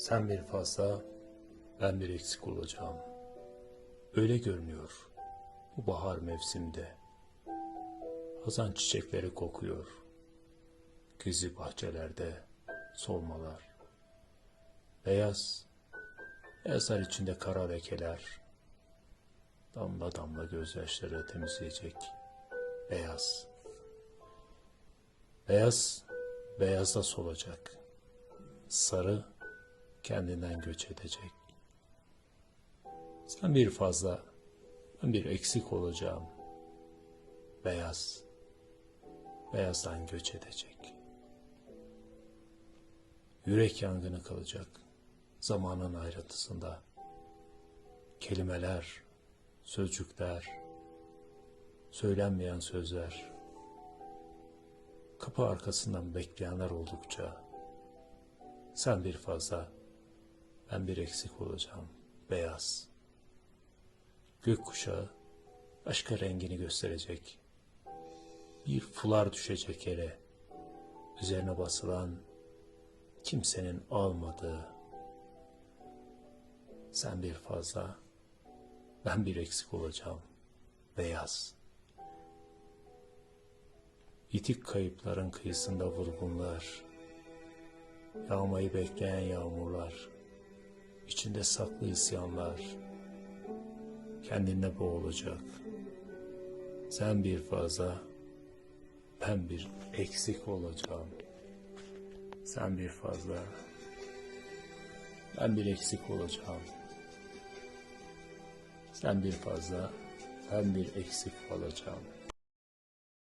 Sen bir fazla, ben bir eksik olacağım. Öyle görünüyor bu bahar mevsimde. Hazan çiçekleri kokuyor. Güzü bahçelerde solmalar. Beyaz, beyazlar içinde kara lekeler. Damla damla gözyaşları temizleyecek. Beyaz. Beyaz, beyazda solacak. Sarı, kendinden göç edecek. Sen bir fazla, ben bir eksik olacağım. Beyaz, beyazdan göç edecek. Yürek yangını kalacak zamanın ayrıntısında. Kelimeler, sözcükler, söylenmeyen sözler, kapı arkasından bekleyenler oldukça sen bir fazla, ben bir eksik olacağım. Beyaz. Gökkuşağı başka rengini gösterecek. Bir fular düşecek yere. Üzerine basılan kimsenin almadığı. Sen bir fazla, ben bir eksik olacağım. Beyaz. Yitik kayıpların kıyısında vurgunlar. Yağmayı bekleyen yağmurlar, içinde saklı isyanlar, kendinde boğulacak. Sen bir fazla, ben bir eksik olacağım. Sen bir fazla, ben bir eksik olacağım. Sen bir fazla, ben bir eksik olacağım.